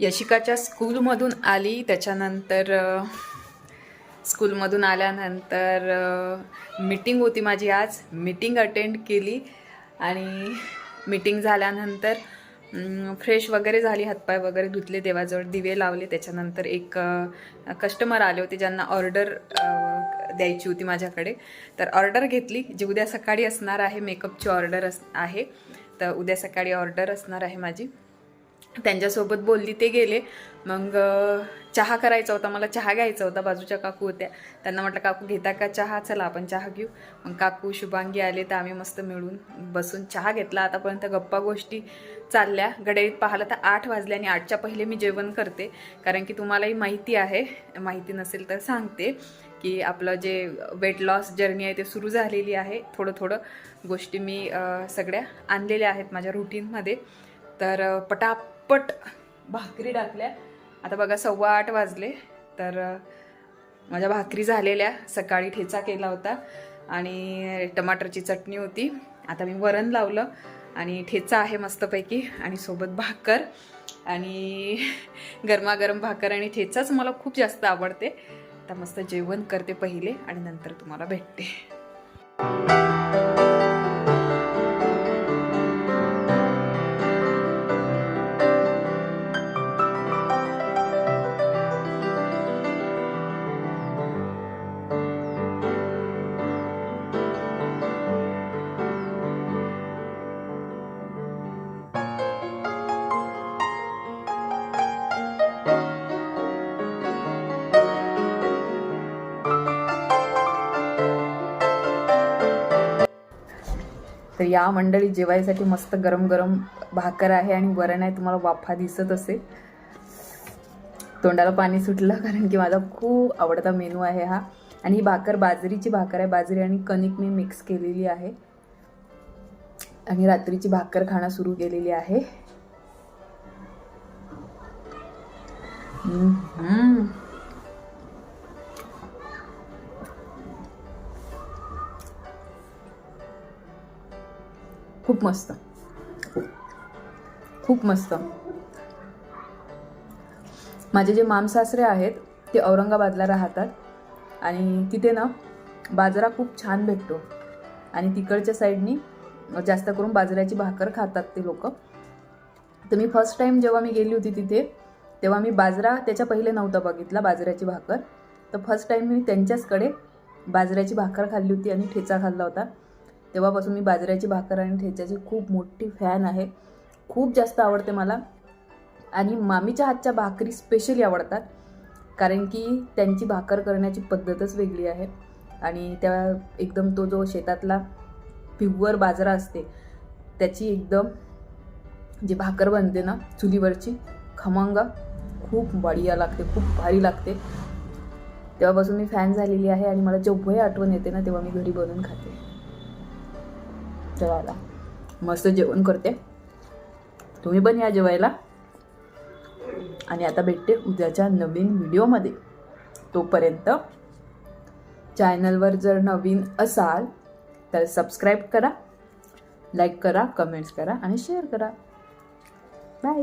यशिकाच्या स्कूलमधून आली त्याच्यानंतर स्कूलमधून आल्यानंतर मीटिंग होती माझी आज. मीटिंग अटेंड केली आणि मीटिंग झाल्यानंतर फ्रेश वगैरे झाली हातपाय वगैरे धुतले देवाजवळ दिवे लावले. त्याच्यानंतर एक कस्टमर आले होते ज्यांना ऑर्डर द्यायची होती माझ्याकडे. तर ऑर्डर घेतली. जी उद्या सकाळी असणार आहे मेकअपची ऑर्डर अस आहे. तर उद्या सकाळी ऑर्डर असणार आहे माझी. त्यांच्यासोबत बोलली ते गेले. मग चहा करायचा होता. मला चहा घ्यायचा होता. बाजूच्या काकू होत्या. त्यांना म्हटलं काकू घेता का चहा? चला आपण चहा घेऊ. मग काकू शुभांगी आले. तर आम्ही मस्त मिळून बसून चहा घेतला. आतापर्यंत गप्पा गोष्टी चालल्या. गडईत पाहिलं तर आठ वाजले आणि आठच्या पहिले मी जेवण करते. कारण की तुम्हालाही माहिती आहे. माहिती नसेल तर सांगते की आपलं जे वेट लॉस जर्नी आहे ते सुरू झालेली आहे. थोडं थोडं गोष्टी मी सगळ्या आणलेल्या आहेत माझ्या रुटीनमध्ये तर पटाप झटपट भाकरी टाकल्या. आता बघा सव्वा आठ वाजले. तर माझ्या भाकरी झालेल्या. सकाळी ठेचा केला होता आणि टमाटरची चटणी होती. आता मी वरण लावलं आणि ठेचा आहे मस्तपैकी आणि सोबत भाकर आणि गरमागरम भाकर आणि ठेचाच मला खूप जास्त आवडते. आता मस्त जेवण करते पहिले आणि नंतर तुम्हाला भेटते. तर या मंडळी जेवायसाठी मस्त गरम गरम भाकर आहे आणि वरण आहे तुम्हाला वाफा दिसत असेल. तोंडाला पाणी सुटलं कारण की माझा खूप आवडता मेनू आहे हा. आणि ही भाकर बाजरीची भाकर आहे. बाजरी आणि कणिक मी मिक्स केलेली आहे. आणि रात्रीची भाकर खाणं सुरू केलेली आहे. खूप मस्त. खूप मस्त. माझे जे मामसासरे आहेत ते औरंगाबादला राहतात आणि तिथे ना बाजरा खूप छान भेटतो. आणि तिकडच्या साईडनी जास्त करून बाजऱ्याची भाकर खातात ते लोक. तर मी फर्स्ट टाईम जेव्हा मी गेली होती तिथे तेव्हा मी बाजरा त्याच्या पहिले नव्हता बघितला बाजऱ्याची भाकर. तर फर्स्ट टाईम मी त्यांच्याचकडे बाजऱ्याची भाकर खाल्ली होती आणि ठेचा खाल्ला होता. तेव्हापासून मी बाजऱ्याची भाकर आणि ठेच्याची खूप मोठी फॅन आहे. खूप जास्त आवडते मला. आणि मामीच्या हातच्या भाकरी स्पेशली आवडतात. कारण की त्यांची भाकर करण्याची पद्धतच वेगळी आहे. आणि त्या एकदम तो जो शेतातला पिव्वर बाजरा असते त्याची एकदम जी भाकर बनते ना चुलीवरची खमंग खूप बढिया लागते खूप भारी लागते. तेव्हापासून मी फॅन झालेली आहे आणि मला जेव्हाही आठवण येते ना तेव्हा मी घरी बनवून खाते. जेवायला. मस्त जेवण करते. तुम्ही पण या जेवायला. आणि आता भेटते उद्याच्या नवीन व्हिडिओमध्ये. तोपर्यंत चॅनलवर जर नवीन असाल तर सबस्क्राईब करा लाईक करा कमेंट्स करा आणि शेअर करा. बाय